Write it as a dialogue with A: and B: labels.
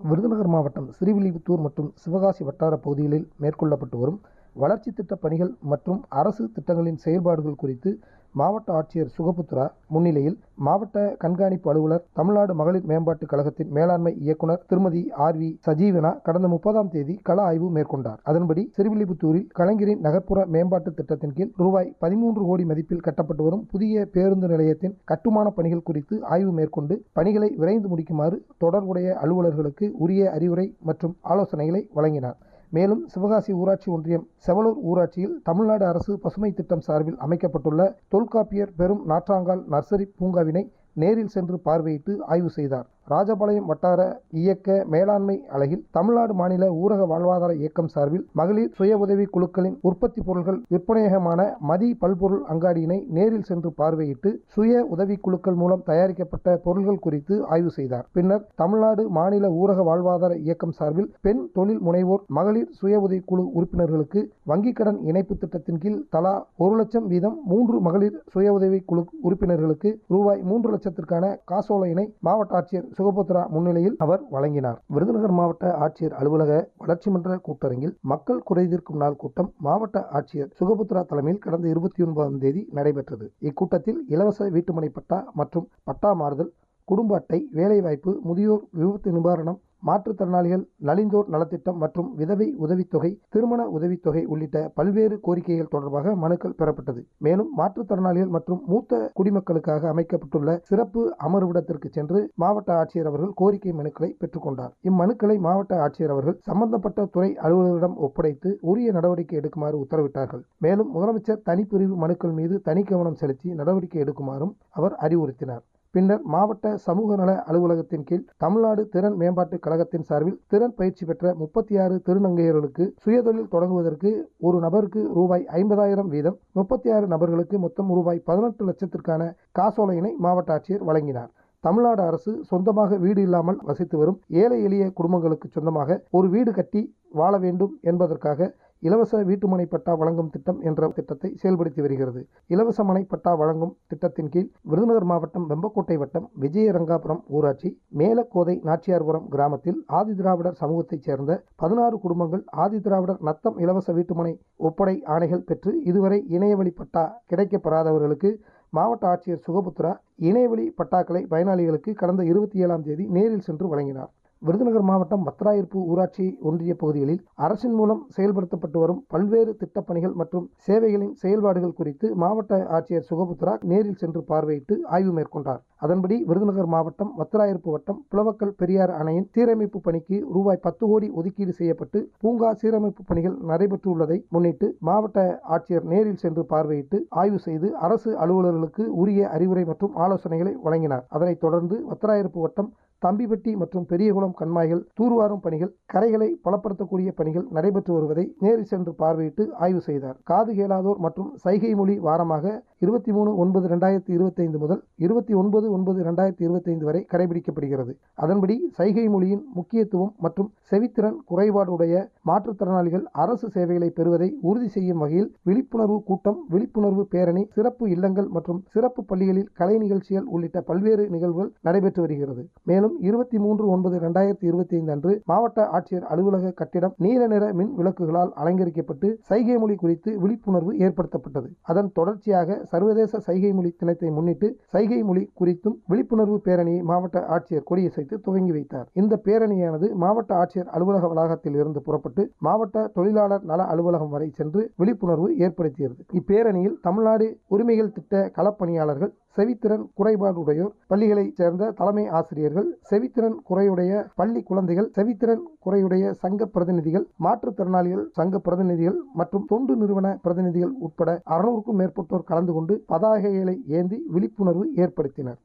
A: விருதுநகர் மாவட்டம் ஸ்ரீவில்லிபுத்தூர் மற்றும் சிவகாசி வட்டார பகுதிகளில் மேற்கொள்ளப்பட்டு வரும் வளர்ச்சி திட்ட பணிகள் மற்றும் அரசு திட்டங்களின் செயல்பாடுகள் குறித்து மாவட்ட ஆட்சியர் சுகபுத்ரா முன்னிலையில் மாவட்ட கண்காணிப்பு அலுவலர் தமிழ்நாடு மகளிர் மேம்பாட்டுக் கழகத்தின் மேலாண்மை இயக்குனர் திருமதி ஆர் வி சஜீவனா கடந்த முப்பதாம் தேதி கள ஆய்வு மேற்கொண்டார். அதன்படி சிறுவில்லிபுத்தூரில் கலைஞரின் நகர்ப்புற மேம்பாட்டு திட்டத்தின் கீழ் ரூபாய் பதிமூன்று கோடி மதிப்பில் கட்டப்பட்டு வரும் புதிய பேருந்து நிலையத்தின் கட்டுமான பணிகள் குறித்து ஆய்வு மேற்கொண்டு பணிகளை விரைந்து முடிக்குமாறு தொடர்புடைய அலுவலர்களுக்கு உரிய அறிவுரை மற்றும் ஆலோசனைகளை வழங்கினார். மேலும் சிவகாசி ஊராட்சி ஒன்றியம் செவலூர் ஊராட்சியில் தமிழ்நாடு அரசு பசுமை திட்டம் சார்பில் அமைக்கப்பட்டுள்ள தொல்காப்பியர் பெரும் நாற்றாங்கால் நர்சரி பூங்காவினை நேரில் சென்று பார்வையிட்டு ஆய்வு செய்தார். ராஜபாளையம் வட்டார இயக்க மேலாண்மை அலகில் தமிழ்நாடு மாநில ஊரக வாழ்வாதார இயக்கம் சார்பில் மகளிர் சுய உதவி குழுக்களின் உற்பத்தி பொருட்கள் விற்பனையகமான மதி பல்பொருள் அங்காடியினை நேரில் சென்று பார்வையிட்டு சுய உதவி குழுக்கள் மூலம் தயாரிக்கப்பட்ட பொருட்கள் குறித்து ஆய்வு செய்தார். பின்னர் தமிழ்நாடு மாநில ஊரக வாழ்வாதார இயக்கம் சார்பில் பெண் தொழில் முனைவோர் மகளிர் சுய உதவி குழு உறுப்பினர்களுக்கு வங்கிக் கடன் இணைப்பு திட்டத்தின் கீழ் தலா ஒரு லட்சம் வீதம் மூன்று மகளிர் சுய உதவி குழு உறுப்பினர்களுக்கு ரூபாய் மூன்று லட்சத்திற்கான காசோலையினை மாவட்ட ஆட்சியர் சுகபுத்ரா முன்னிலையில் அவர் வழங்கினார். விருதுநகர் மாவட்ட ஆட்சியர் அலுவலக வளர்ச்சி மன்ற கூட்டரங்கில் மக்கள் குறைதீர்க்கும் நாள் கூட்டம் மாவட்ட ஆட்சியர் சுகபுத்ரா தலைமையில் கடந்த இருபத்தி ஒன்பதாம் தேதி நடைபெற்றது. இக்கூட்டத்தில் இலவச வீட்டுமனை பட்டா மற்றும் பட்டா மாறுதல் குடும்ப அட்டை வேலைவாய்ப்பு முதியோர் விபத்து நிவாரணம் மாற்றுத்திறனாளிகள் நலிந்தோர் நலத்திட்டம் மற்றும் விதவை உதவித்தொகை திருமண உதவித்தொகை உள்ளிட்ட பல்வேறு கோரிக்கைகள் தொடர்பாக மனுக்கள் பெறப்பட்டது. மேலும் மாற்றுத்திறனாளிகள் மற்றும் மூத்த குடிமக்களுக்காக அமைக்கப்பட்டுள்ள சிறப்பு அமர்விடத்திற்கு சென்று மாவட்ட ஆட்சியர் அவர்கள் கோரிக்கை மனுக்களை பெற்றுக்கொண்டார் இம்மனுக்களை மாவட்ட ஆட்சியர் அவர்கள் சம்பந்தப்பட்ட துறை அலுவலர்களிடம் ஒப்படைத்து உரிய நடவடிக்கை எடுக்குமாறு உத்தரவிட்டார்கள். மேலும் முதலமைச்சர் தனிப்பிரிவு மனுக்கள் மீது தனி கவனம் செலுத்தி நடவடிக்கை எடுக்குமாறும் அவர் அறிவுறுத்தினார். பின்னர் மாவட்ட சமூக நல அலுவலகத்தின் கீழ் தமிழ்நாடு திறன் மேம்பாட்டுக் கழகத்தின் சார்பில் திறன் பயிற்சி பெற்ற முப்பத்தி ஆறு திருநங்கையர்களுக்கு சுயதொழில் தொடங்குவதற்கு ஒரு நபருக்கு ரூபாய் ஐம்பதாயிரம் வீதம் முப்பத்தி ஆறு நபர்களுக்கு மொத்தம் ரூபாய் பதினெட்டு லட்சத்திற்கான காசோலையினை மாவட்ட ஆட்சியர் வழங்கினார். தமிழ்நாடு அரசு சொந்தமாக வீடு இல்லாமல் வசித்து வரும் ஏழை எளிய குடும்பங்களுக்கு சொந்தமாக ஒரு வீடு கட்டி வாழ வேண்டும் என்பதற்காக இலவச வீட்டுமனை பட்டா வழங்கும் திட்டம் என்ற திட்டத்தை செயல்படுத்தி வருகிறது. இலவச மனை பட்டா வழங்கும் திட்டத்தின் கீழ் விருதுநகர் மாவட்டம் வெம்பக்கோட்டை வட்டம் விஜயரங்காபுரம் ஊராட்சி மேலக்கோதை நாச்சியார்புரம் கிராமத்தில் ஆதிதிராவிடர் சமூகத்தைச் சேர்ந்த பதினாறு குடும்பங்கள் ஆதிதிராவிடர் நத்தம் இலவச வீட்டுமனை ஒப்படை ஆணைகள் பெற்று இதுவரை இணையவழி பட்டா கிடைக்கப்பெறாதவர்களுக்கு மாவட்ட ஆட்சியர் சுகபுத்ரா இணையவழி பட்டாக்களை பயனாளிகளுக்கு கடந்த இருபத்தி ஏழாம் தேதி நேரில் சென்று வழங்கினார். விருதுநகர் மாவட்டம் பத்ராயிருப்பு ஊராட்சி ஒன்றிய பகுதிகளில் அரசின் மூலம் செயல்படுத்தப்பட்டு வரும் பல்வேறு திட்டப்பணிகள் மற்றும் சேவைகளின் செயல்பாடுகள் குறித்து மாவட்ட ஆட்சியர் சுகபுத்ரா நேரில் சென்று பார்வையிட்டு ஆய்வு மேற்கொண்டார். அதன்படி விருதுநகர் மாவட்டம் வத்திராயிருப்பு வட்டம் புலவக்கல் பெரியார் அணையின் சீரமைப்பு பணிக்கு ரூபாய் பத்து கோடி ஒதுக்கீடு செய்யப்பட்டு பூங்கா சீரமைப்பு பணிகள் நடைபெற்றுள்ளதை முன்னிட்டு மாவட்ட ஆட்சியர் நேரில் சென்று பார்வையிட்டு ஆய்வு செய்து அரசு அலுவலர்களுக்கு உரிய அறிவுரை மற்றும் ஆலோசனைகளை வழங்கினார். அதனைத் தொடர்ந்து வத்திராயிருப்பு வட்டம் தம்பிப்பட்டி மற்றும் பெரியகுளம் கண்மாய்கள் தூர்வாரும் பணிகள் கரைகளை பலப்படுத்தக்கூடிய பணிகள் நடைபெற்று வருவதை நேரில் சென்று பார்வையிட்டு ஆய்வு செய்தார். காது கேளாதோர் மற்றும் சைகை மொழி வாரமாக இருபத்தி மூணு ஒன்பது ரெண்டாயிரத்தி இருபத்தைந்து முதல் இருபத்தி ஒன்பது ஒன்பது ரெண்டாயிரத்தி இருபத்தைந்து வரை கடைபிடிக்கப்படுகிறது. அதன்படி சைகை மொழியின் முக்கியத்துவம் மற்றும் செவித்திறன் குறைபாடுடைய மாற்றுத்திறனாளிகள் அரசு சேவைகளை பெறுவதை உறுதி செய்யும் வகையில் விழிப்புணர்வு கூட்டம் விழிப்புணர்வு பேரணி சிறப்பு இல்லங்கள் மற்றும் சிறப்பு பள்ளிகளில் கலை நிகழ்ச்சிகள் உள்ளிட்ட பல்வேறு நிகழ்வுகள் நடைபெற்று வருகிறது. மேலும் இருபத்தி மூன்று ஒன்பது ரெண்டாயிரத்தி இருபத்தி ஐந்து அன்று மாவட்ட ஆட்சியர் அலுவலக கட்டிடம் நீல நிற மின் விளக்குகளால் அலங்கரிக்கப்பட்டு சைகை மொழி குறித்து விழிப்புணர்வு ஏற்படுத்தப்பட்டது. அதன் தொடர்ச்சியாக சர்வதேச சைகை மொழி தினத்தை முன்னிட்டு சைகை மொழி குறித்தும் விழிப்புணர்வு பேரணியை மாவட்ட ஆட்சியர் கொடியசைத்து துவங்கி வைத்தார். இந்த பேரணியானது மாவட்ட ஆட்சியர் அலுவலக வளாகத்தில் இருந்து புறப்பட்டு மாவட்ட தொழிலாளர் நல அலுவலகம் வரை சென்று விழிப்புணர்வு ஏற்படுத்தியது. இப்பேரணியில் தமிழ்நாடு உரிமைகள் திட்ட களப்பணியாளர்கள் செவித்திறன் குறைபாடுடையோர் பள்ளிகளைச் சேர்ந்த தலைமை ஆசிரியர்கள் செவித்திறன் குறையுடைய பள்ளி குழந்தைகள் செவித்திறன் குறையுடைய சங்க பிரதிநிதிகள் மாற்றுத்திறனாளிகள் சங்க பிரதிநிதிகள் மற்றும் தொண்டு நிறுவன பிரதிநிதிகள் உட்பட அறுநூறுக்கும் மேற்பட்டோர் கலந்து கொண்டு பதாகைகளை ஏந்தி விழிப்புணர்வு ஏற்படுத்தினர்.